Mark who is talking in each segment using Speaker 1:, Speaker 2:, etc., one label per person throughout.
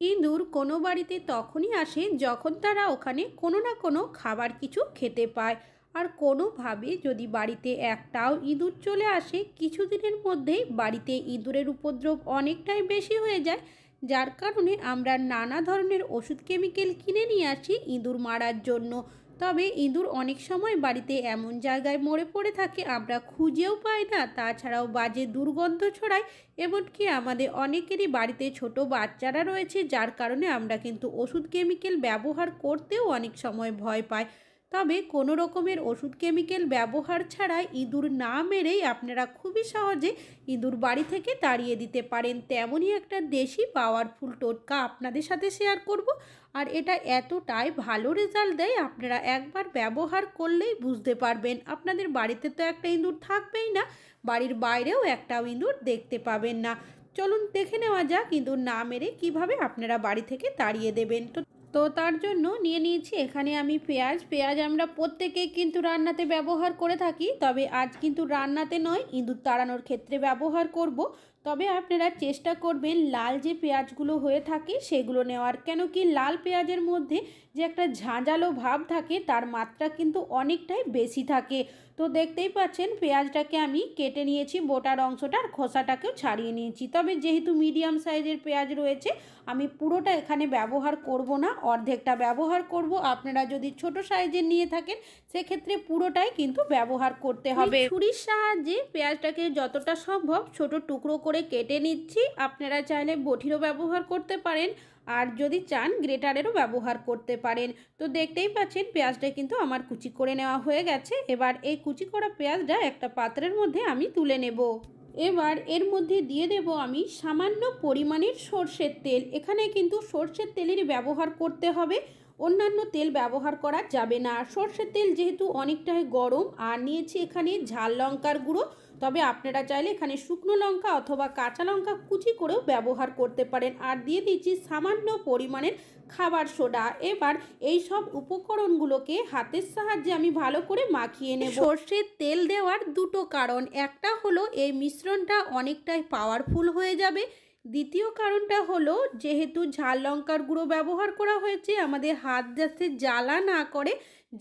Speaker 1: ইঁদুর কোনো বাড়িতে তখনই আসে যখন তারা ওখানে কোনো না কোনো খাবার কিছু খেতে পায়। আর কোনোভাবে যদি বাড়িতে একটাও ইঁদুর চলে আসে, কিছুদিনের মধ্যেই বাড়িতে ইঁদুরের উপদ্রব অনেকটাই বেশি হয়ে যায়। যার কারণে আমরা নানা ধরনের ওষুধ কেমিক্যাল কিনে নিয়ে আসি ইঁদুর মারার জন্য। তবে ইঁদুর অনেক সময় বাড়িতে এমন জায়গায় মরে পড়ে থাকে, আমরা খুঁজেও পাই না। তাছাড়াও বাজে দুর্গন্ধ ছড়ায়, এমনকি আমাদের অনেকেরই বাড়িতে ছোট বাচ্চারা রয়েছে, যার কারণে আমরা কিন্তু ওষুধ কেমিক্যাল ব্যবহার করতেও অনেক সময় ভয় পাই। তবে কোনো রকমের ওষুধ কেমিক্যাল ব্যবহার ছাড়াই ইঁদুর না মেরেই আপনারা খুবই সহজে ইঁদুর বাড়ি থেকে তাড়িয়ে দিতে পারেন। তেমনই একটা দেশি পাওয়ারফুল টোটকা আপনাদের সাথে শেয়ার করব আর এটা এতটাই ভালো রেজাল্ট দেয় আপনারা একবার ব্যবহার করলেই বুঝতে পারবেন। আপনাদের বাড়িতে তো একটা ইঁদুর থাকবেই না, বাড়ির বাইরেও একটাও ইঁদুর দেখতে পাবেন না। চলুন দেখে নেওয়া যাক ইঁদুর না মেরে কীভাবে আপনারা বাড়ি থেকে তাড়িয়ে দেবেন। তো তো তার জন্য নিয়ে নিয়েছি। এখানে আমি পেঁয়াজ। পেঁয়াজ আমরা প্রত্যেকেই কিন্তু রান্নাতে ব্যবহার করে থাকি। তবে আজ কিন্তু রান্নাতে নয়, ইঁদুর তাড়ানোর ক্ষেত্রে ব্যবহার করব। তবে আপনারা চেষ্টা করবেন লাল যে পেঁয়াজগুলো হয়ে থাকে, সেগুলো নেওয়ার। কেন কি লাল পেঁয়াজের মধ্যে যে একটা ঝাঁঝালো ভাব থাকে, তার মাত্রা কিন্তু অনেকটাই বেশি থাকে। তো দেখতেই পাচ্ছেন পেঁয়াজটাকে আমি কেটে নিয়েছি বোটার অংশটার খোসাটাকেও ছাড়িয়ে নিয়েছি। তবে যেহেতু মিডিয়াম সাইজের পেঁয়াজ রয়েছে আমি পুরোটা এখানে ব্যবহার করব না অর্ধেকটা ব্যবহার করব। আপনারা যদি ছোট সাইজের নিয়ে থাকেন সেক্ষেত্রে পুরোটাই কিন্তু ব্যবহার করতে হবে। ছুরির সাহায্যে পেঁয়াজটাকে যতটা সম্ভব ছোট টুকরো করে কেটে নিচ্ছি। আপনারা চাইলে বটিরও ব্যবহার করতে পারেন। আর যদি চান গ্রেটারেরও ব্যবহার করতে পারেন। তো দেখতেই পাচ্ছেন পেঁয়াজটা কিন্তু আমার কুচি করে নেওয়া হয়ে গেছে। এবার এই কুচি করা পেঁয়াজটা একটা পাত্রের মধ্যে আমি তুলে নেব। এবার এর মধ্যে দিয়ে দেব আমি সামান্য পরিমাণের সর্ষের তেল। এখানে কিন্তু সর্ষের তেলেরই ব্যবহার করতে হবে। অন্যান্য তেল ব্যবহার করা যাবে না। সর্ষের তেল যেহেতু অনেকটাই গরম, আর নিয়েছি এখানে ঝাল লঙ্কার গুঁড়ো। তবে আপনারা চাইলে এখানে শুকনো লঙ্কা অথবা কাঁচা লঙ্কা কুচি করেও ব্যবহার করতে পারেন। আর দিয়ে দিচ্ছি সামান্য পরিমাণের খাবার সোডা। এবার এই সব উপকরণগুলোকে হাতের সাহায্যে আমি ভালো করে মাখিয়ে নেব। সর্ষের তেল দেওয়ার দুটো কারণ। একটা হলো, এই মিশ্রণটা অনেকটাই পাওয়ারফুল হয়ে যাবে। দ্বিতীয় কারণটা হলো, যেহেতু ঝাল লঙ্কার গুঁড়ো ব্যবহার করা হয়েছে, আমাদের হাত যাতে জ্বালা না করে,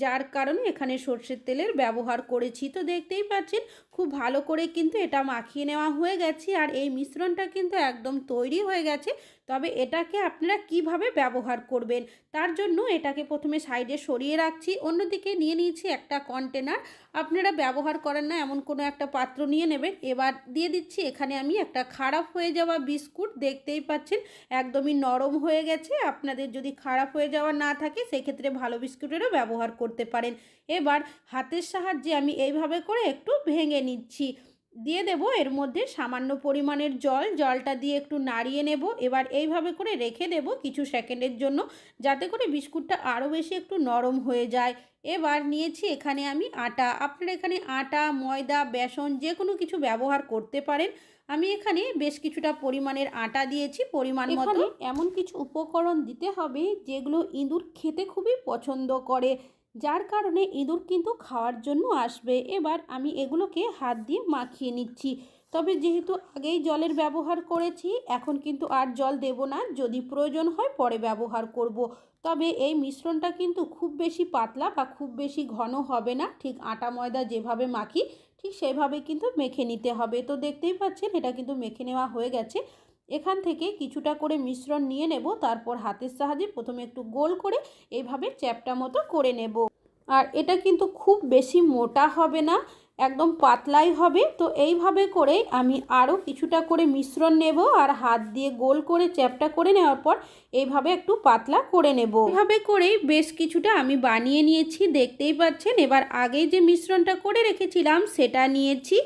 Speaker 1: যার কারণে এখানে সর্ষের তেলের ব্যবহার করেছি। তো দেখতেই পাচ্ছেন খুব ভালো করে কিন্তু এটা মাখিয়ে নেওয়া হয়ে গেছে আর এই মিশ্রণটা কিন্তু একদম তৈরি হয়ে গেছে। তবে এটাকে আপনারা কীভাবে ব্যবহার করবেন তার জন্য এটাকে প্রথমে সাইডে সরিয়ে রাখছি। অন্যদিকে নিয়ে নিয়েছি একটা কন্টেনার। আপনারা ব্যবহার করেন না, এমন কোনো একটা পাত্র নিয়ে নেবেন। এবার দিয়ে দিচ্ছি, এখানে আমি একটা খারাপ হয়ে যাওয়া বিস্কুট, দেখতেই পাচ্ছেন একদমই নরম হয়ে গেছে। আপনাদের যদি খারাপ হয়ে যাওয়া না থাকে, সেক্ষেত্রে ভালো বিস্কুটেরও ব্যবহার করতে পারেন। এবার হাতের সাহায্যে আমি এইভাবে করে একটু ভেঙে নিচ্ছি। দিয়ে দেব এর মধ্যে সামান্য পরিমাণের জল। জলটা দিয়ে একটু নাড়িয়ে নেব। এবার এইভাবে করে রেখে দেব কিছু সেকেন্ডের জন্য যাতে করে বিস্কুটটা আরও বেশি একটু নরম হয়ে যায়। এবার নিয়েছি এখানে আমি আটা। আপনারা এখানে আটা, ময়দা, বেসন যে কোনো কিছু ব্যবহার করতে পারেন। আমি এখানে বেশ কিছুটা পরিমাণের আটা দিয়েছি। পরিমাণ মতো এমন কিছু উপকরণ দিতে হবে যেগুলো ইঁদুর খেতে খুবই পছন্দ করে। যার কারণে ইঁদুর কিন্তু খাওয়ার জন্য আসবে। এবার আমি এগুলোকে হাত দিয়ে মাখিয়ে নিচ্ছি। তবে যেহেতু আগেই জলের ব্যবহার করেছি, এখন কিন্তু আর জল দেব না। যদি প্রয়োজন হয় পরে ব্যবহার করব। তবে এই মিশ্রণটা কিন্তু খুব বেশি পাতলা বা খুব বেশি ঘন হবে না। ঠিক আটা ময়দা যেভাবে মাখি, ঠিক সেভাবে কিন্তু মেখে নিতে হবে। তো দেখতেই পাচ্ছেন, এটা কিন্তু মেখে নেওয়া হয়ে গেছে। এখান থেকে কিছুটা করে মিশ্রণ নিয়ে নেব, তারপর হাতের সাহায্যে প্রথমে একটু গোল করে এইভাবে চ্যাপটা মতো করে নেব। আর এটা কিন্তু খুব বেশি মোটা হবে না, একদম পাতলাই হবে। তো এইভাবে করে আমি আরও কিছুটা করে মিশ্রণ নেব আর হাত দিয়ে গোল করে চ্যাপটা করে নেওয়ার পর এইভাবে একটু পাতলা করে নেব। এভাবে করেই বেশ কিছুটা আমি বানিয়ে নিয়েছি, দেখতেই পাচ্ছেন। এবার আগেই যে মিশ্রণটা করে রেখেছিলাম, সেটা নিয়েছি।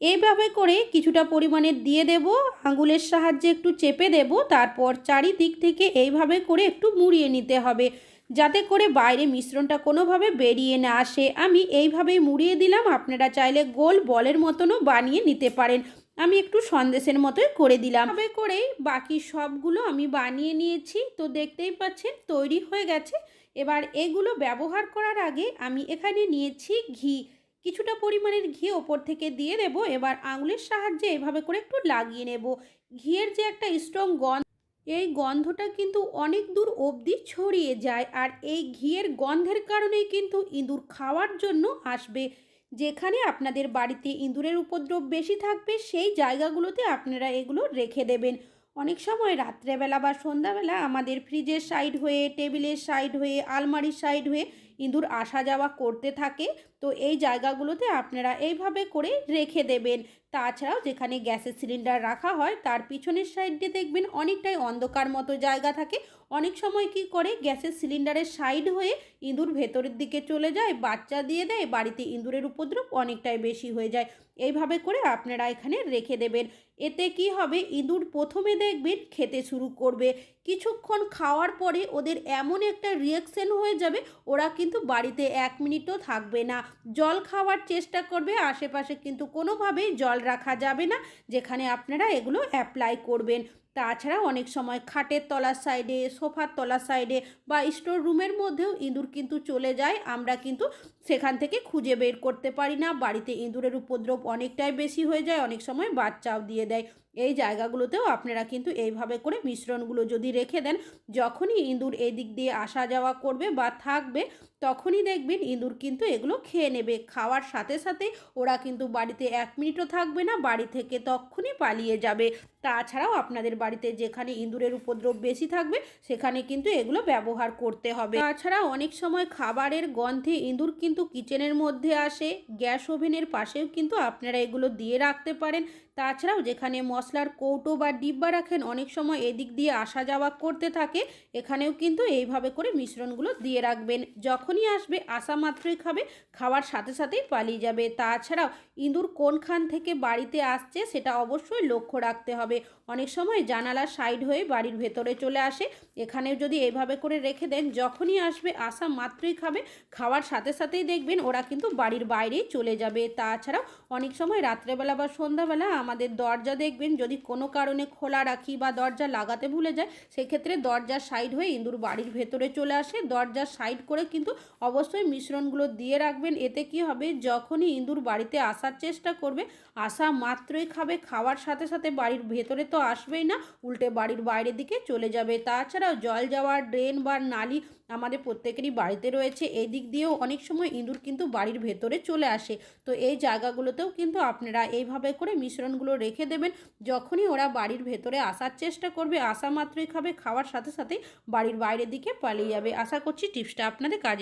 Speaker 1: এইভাবে করে কিছুটা পরিমাণে দিয়ে দেব, আঙুলের সাহায্যে একটু চেপে দেব, তারপর চারিদিক থেকে এইভাবে করে একটু মুড়িয়ে নিতে হবে, যাতে করে বাইরে মিশ্রণটা কোনোভাবে বেরিয়ে না আসে। আমি এইভাবেই মুড়িয়ে দিলাম, আপনারা চাইলে গোল বলের মতনও বানিয়ে নিতে পারেন। আমি একটু সন্দেশের মতোই করে দিলাম। এভাবে করেই বাকি সবগুলো আমি বানিয়ে নিয়েছি, তো দেখতেই পাচ্ছেন তৈরি হয়ে গেছে। এবার এগুলো ব্যবহার করার আগে আমি এখানে নিয়েছি ঘি। কিছুটা পরিমাণের ঘি ওপর থেকে দিয়ে দেব। এবার আঙুলের সাহায্যে এভাবে করে একটু লাগিয়ে নেব। ঘিয়ের যে একটা স্ট্রং গন্ধ, এই গন্ধটা কিন্তু অনেক দূর অবধি ছড়িয়ে যায় আর এই ঘিয়ের গন্ধের কারণেই কিন্তু ইঁদুর খাওয়ার জন্য আসবে। যেখানে আপনাদের বাড়িতে ইঁদুরের উপদ্রব বেশি থাকবে, সেই জায়গাগুলোতে আপনারা এগুলো রেখে দেবেন। অনেক সময় রাত্রেবেলা বা সন্ধ্যাবেলা আমাদের ফ্রিজের সাইড হয়ে টেবিলের সাইড হয়ে, আলমারির সাইড হয়ে ইঁদুর আসা যাওয়া করতে থাকে। তো এই জায়গাগুলোতে আপনারা এইভাবে করে রেখে দেবেন। তাছাড়াও যেখানে গ্যাসের সিলিন্ডার রাখা হয়, তার পিছনের সাইডে দেখবেন অনেকটাই অন্ধকার মতো জায়গা থাকে। অনেক সময় কি করে, গ্যাসের সিলিন্ডারের সাইড হয়ে ইঁদুর ভেতরের দিকে চলে যায়, বাচ্চা দিয়ে দেয়, বাড়িতে ইঁদুরের উপদ্রব অনেকটাই বেশি হয়ে যায়। এইভাবে করে আপনারা এখানে রেখে দেবেন। এতে কি হবে, ইঁদুর প্রথমে দেখবেন খেতে শুরু করবে। কিছুক্ষণ খাওয়ার পরে ওদের এমন একটা রিয়াকশন হয়ে যাবে, ওরা কিন্তু বাড়িতে এক মিনিটও থাকবে না। জল খাওয়ার চেষ্টা করবে। আশেপাশে কিন্তু কোনোভাবেই জল রাখা যাবে না। যেখানে আপনারা এগুলো অ্যাপ্লাই করবেন। তাছাড়া অনেক সময় খাটের তলার সাইডে সোফার তলার সাইডে বা স্টোর রুমের মধ্যেও ইঁদুর কিন্তু চলে যায়। আমরা কিন্তু সেখান থেকে খুঁজে বের করতে পারি না। বাড়িতে ইঁদুরের উপদ্রব অনেকটাই বেশি হয়ে যায়, অনেক সময় বাচ্চাও দিয়ে দেয়। এই জায়গাগুলোতেও আপনারা কিন্তু এইভাবে করে মিশ্রণগুলো যদি রেখে দেন, যখনই ইঁদুর এই দিক দিয়ে আসা যাওয়া করবে বা থাকবে, তখনই দেখবেন ইঁদুর কিন্তু এগুলো খেয়ে নেবে। খাওয়ার সাথে সাথে ওরা কিন্তু বাড়িতে এক মিনিটও থাকবে না, বাড়ি থেকে তখনই পালিয়ে যাবে। তাছাড়াও আপনাদের বাড়িতে যেখানে ইঁদুরের উপদ্রব বেশি থাকবে, সেখানে কিন্তু এগুলো ব্যবহার করতে হবে। তাছাড়া অনেক সময় খাবারের গন্ধে ইঁদুর কিন্তু কিচেনের মধ্যে আসে, গ্যাস ওভেনের পাশেও কিন্তু আপনারা এগুলো দিয়ে রাখতে পারেন। তাছাড়াও যেখানে মশলার কৌটো বা ডিব্বা রাখেন, অনেক সময় এদিক দিয়ে আসা যাওয়া করতে থাকে, এখানেও কিন্তু এইভাবে করে মিশ্রণগুলো দিয়ে রাখবেন। যখনই আসবে, আসা মাত্রই খাবে, খাওয়ার সাথে সাথেই পালিয়ে যাবে। তাছাড়াও ইঁদুর কোনখান থেকে বাড়িতে আসছে, সেটা অবশ্যই লক্ষ্য রাখতে হবে। অনেক সময় জানালার সাইড হয়ে বাড়ির ভেতরে চলে আসে, এখানেও যদি এইভাবে করে রেখে দেন, যখনই আসবে, আসা মাত্রই খাবে, খাওয়ার সাথে সাথেই দেখবেন ওরা কিন্তু বাড়ির বাইরেই চলে যাবে। তাছাড়াও অনেক সময় রাত্রেবেলা বা সন্ধ্যাবেলা আমাদের দরজা দেখবেন, যদি কোনো কারণে খোলা রাখি বা দরজা লাগাতে ভুলে যায়, সেক্ষেত্রে দরজার সাইড হয়ে ইঁদুর বাড়ির ভেতরে চলে আসে। দরজার সাইড করে কিন্তু অবশ্যই মিশ্রণগুলো দিয়ে রাখবেন। এতে কি হবে, যখনই ইঁদুর বাড়িতে আসার চেষ্টা করবে, আসা মাত্রই খাবে, খাওয়ার সাথে সাথে বাড়ির ভেতরে তো আসবেই না, উল্টে বাড়ির বাইরের দিকে চলে যাবে। তাছাড়াও জল যাওয়ার ড্রেন বা নালি আমাদের প্রত্যেকেরই বাড়িতে রয়েছে। এই দিক দিয়েও অনেক সময় ইঁদুর কিন্তু বাড়ির ভেতরে চলে আসে। তো এই জায়গাগুলোতেও কিন্তু আপনারা এইভাবে করে মিশ্রণগুলো রেখে দেবেন। যখনই ওরা বাড়ির ভেতরে আসার চেষ্টা করবে, আসা মাত্রই খাবে, খাওয়ার সাথে সাথে বাড়ির বাইরের দিকে পালিয়ে যাবে। আশা করছি টিপসটা আপনাদের কাজে